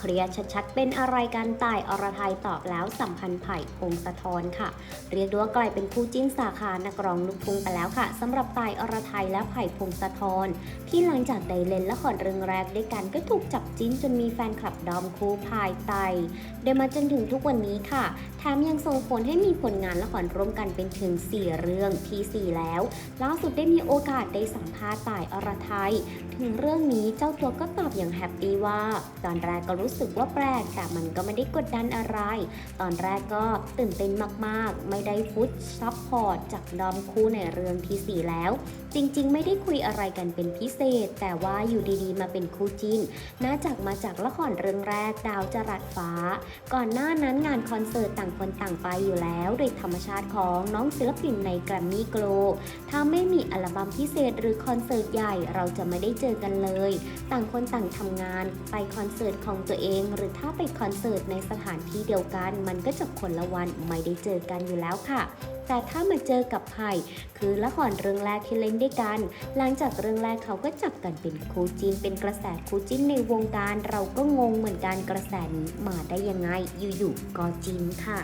เคลียร์ชัดๆ เป็นอะไรกันตายอรไทยตอบแล้วสัมพันธ์ไผ่พงศธรค่ะ เรียกด้ว่ากลายเป็นคู่จิ้นสาขานักร้องลูกทุ่งไปแล้วค่ะสำหรับตายอรไทยและไผ่พงศธรที่หลังจากได้เล่นละครเรื่องแรกด้วยกันก็ถูกจับจิ้นจนมีแฟนคลับดอมคู่พายไตเดินมาจนถึงทุกวันนี้ค่ะแถมยังส่งผลให้มีผลงานละครร่วมกันเป็นถึง 4 เรื่องทีสี่4 แล้ว ล่าสุดได้มีโอกาสได้สัมภาษณ์ต่ายอรไทยถึงเรื่องนี้เจ้าตัวก็ตอบอย่างแฮปปี้ว่า ตอนแรกก็รูู้้สึกว่าแปลก แต่มันก็ไม่ได้กดดันอะไร ตอนแรกก็ตื่นเต้นมากๆ ไม่ได้ฟุตซับพอร์ตจากดอมคู่ในเรื่องทีสี่ 4 แล้ว จริงๆ ไม่ได้คุยอะไรกันเป็นพิเศษ แต่ว่าอยู่ดีๆ มาเป็นคู่จิ้น น่าจากมาจากละครเรื่องแรกดาวจรัสฟ้า ก่อนหน้านั้นงานคอนเสิร์ตต่างคนต่างไปอยู่แล้ว โดยธรรมชาติของน้องศิลปินในแกรมมี่โกลถ้าไม่มีอัลบั้มพิเศษหรือคอนเสิร์ตใหญ่เราจะไม่ได้เจอกันเลย ต่างคนต่างทำงานไปคอนเสิร์ตของตัวเองหรือถ้าไปคอนเสิร์ตในสถานที่เดียวกัน มันก็จะคนละวันไม่ได้เจอกันอยู่แล้วค่ะแต่ถ้ามาเจอกับไผ่คือละครเรื่องแรกที่เล่นด้วยกัน หลังจากเรื่องแรกเขาก็จับกันเป็นคู่จิ้นเป็นกระแสคู่จิ้นในวงการ เราก็งงเหมือนกันกระแสนี้มาได้ยังไงอยู่ๆก็จริงค่ะ